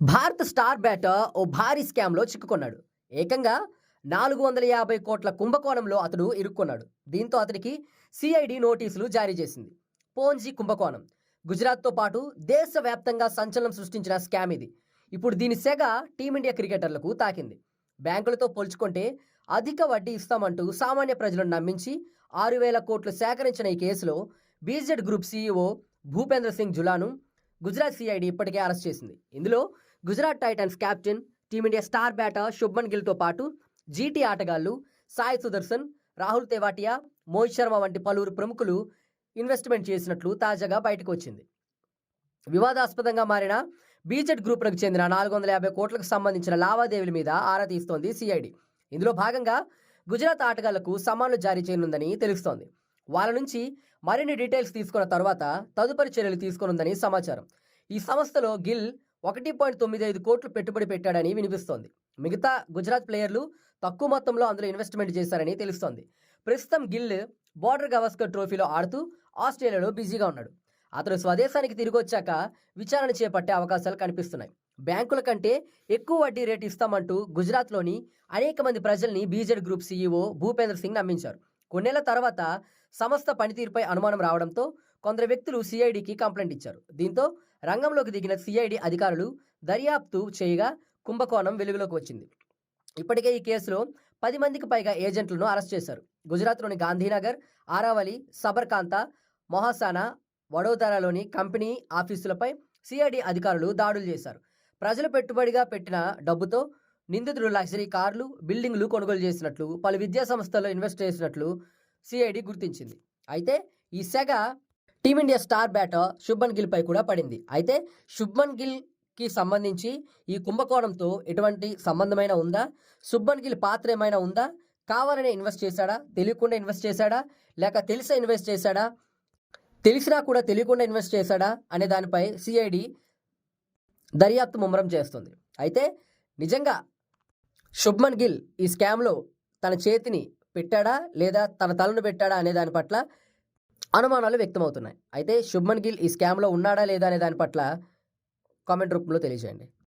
Bharat star batter ఓ భారీ స్కామ్లో చిక్కుకున్నాడు. ఏకంగా నాలుగు వందల యాభై కోట్ల కుంభకోణంలో అతడు ఇరుక్కున్నాడు. దీంతో అతనికి సిఐడి నోటీసులు జారీ చేసింది. పోంజీ కుంభకోణం. గుజరాత్తో పాటు దేశవ్యాప్తంగా సంచలనం సృష్టించిన స్కామ్ ఇది. ఇప్పుడు దీని సెగ టీమిండియా క్రికెటర్లకు తాకింది. బ్యాంకులతో పోల్చుకుంటే అధిక వడ్డీ ఇస్తామంటూ సామాన్య ప్రజలను నమ్మించి ఆరు వేల కోట్లు సేకరించిన ఈ కేసులో BZ group CEO Bhupendra Singh జులాను Gujarat CID ఇప్పటికే అరెస్ట్ చేసింది. ఇందులో Gujarat titans captain team India star batter Shubman గిల్తో పాటు జీటీ ఆటగాళ్ళు సాయి సుదర్శన్ రాహుల్ తేవాటియా మోహిత్ శర్మ వంటి పలువురు ప్రముఖులు ఇన్వెస్ట్మెంట్ చేసినట్లు తాజాగా బయటకు వచ్చింది. వివాదాస్పదంగా మారిన బీజెట్ గ్రూప్లకు చెందిన నాలుగు వందల యాభై కోట్లకు సంబంధించిన లావాదేవీల మీద ఆరా తీస్తోంది సిఐడి. ఇందులో భాగంగా గుజరాత్ ఆటగాళ్ళకు సమ్మాన్లు జారీ చేయనుందని తెలుస్తోంది. వాళ్ళ నుంచి మరిన్ని డీటెయిల్స్ తీసుకున్న తర్వాత తదుపరి చర్యలు తీసుకోనుందని సమాచారం. ఈ సంస్థలో గిల్ ఒకటి పాయింట్ తొమ్మిది ఐదు కోట్లు పెట్టుబడి పెట్టాడని వినిపిస్తోంది. మిగతా గుజరాత్ ప్లేయర్లు తక్కువ మొత్తంలో అందులో ఇన్వెస్ట్మెంట్ చేశారని తెలుస్తోంది. ప్రస్తుతం గిల్ బార్డర్ గవస్కర్ ట్రోఫీలో ఆడుతూ ఆస్ట్రేలియాలో బిజీగా ఉన్నాడు. అతను స్వదేశానికి తిరిగి వచ్చాక విచారణ చేపట్టే అవకాశాలు కనిపిస్తున్నాయి. బ్యాంకుల కంటే ఎక్కువ వడ్డీ రేటు ఇస్తామంటూ గుజరాత్లోని అనేక మంది ప్రజల్ని BZ group CEO Bhupendra Singh నమ్మించారు. కొన్నేళ్ళ తర్వాత సంస్థ పనితీరుపై అనుమానం రావడంతో కొందరు వ్యక్తులు సిఐడికి కంప్లైంట్ ఇచ్చారు. దీంతో రంగంలోకి దిగిన సిఐడి అధికారులు దర్యాప్తు చేయగా కుంభకోణం వెలుగులోకి వచ్చింది. ఇప్పటికే ఈ కేసులో పది మందికి పైగా ఏజెంట్లను అరెస్ట్ చేశారు. గుజరాత్లోని గాంధీనగర్ ఆరావలి సబర్కాంత మొహాసానా వడోదరాలోని కంపెనీ ఆఫీసులపై సిఐడి అధికారులు దాడులు చేశారు. ప్రజలు పెట్టుబడిగా పెట్టిన డబ్బుతో నిందితుడు లగ్జరీ కార్లు బిల్డింగ్లు కొనుగోలు చేసినట్లు పలు విద్యా సంస్థల్లో ఇన్వెస్ట్ చేసినట్లు సిఐడి గుర్తించింది. అయితే ఈ సెగ team India star batter Shubman Gill పై కూడా పడింది. అయితే శుభ్మన్ గిల్కి సంబంధించి ఈ కుంభకోణంతో ఎటువంటి సంబంధమైన ఉందా? శుభ్మన్ గిల్ పాత్ర ఏమైనా ఉందా? కావాలనే ఇన్వెస్ట్ చేశాడా? తెలియకుండా ఇన్వెస్ట్ చేశాడా? లేక తెలిసే ఇన్వెస్ట్ చేశాడా? తెలిసినా కూడా తెలియకుండా ఇన్వెస్ట్ చేశాడా? అనే దానిపై సిఐడి దర్యాప్తు ముమ్మరం చేస్తుంది. అయితే నిజంగా శుభ్మన్ గిల్ ఈ స్కామ్లో తన చేతిని పెట్టాడా లేదా తన తలను పెట్టాడా అనే దాని పట్ల అనుమానాలు వ్యక్తమవుతున్నాయి. అయితే శుభ్మన్ గిల్ ఈ స్కామ్లో ఉన్నాడా లేదా అనే దాని పట్ల కామెంట్ రూపంలో తెలియజేయండి.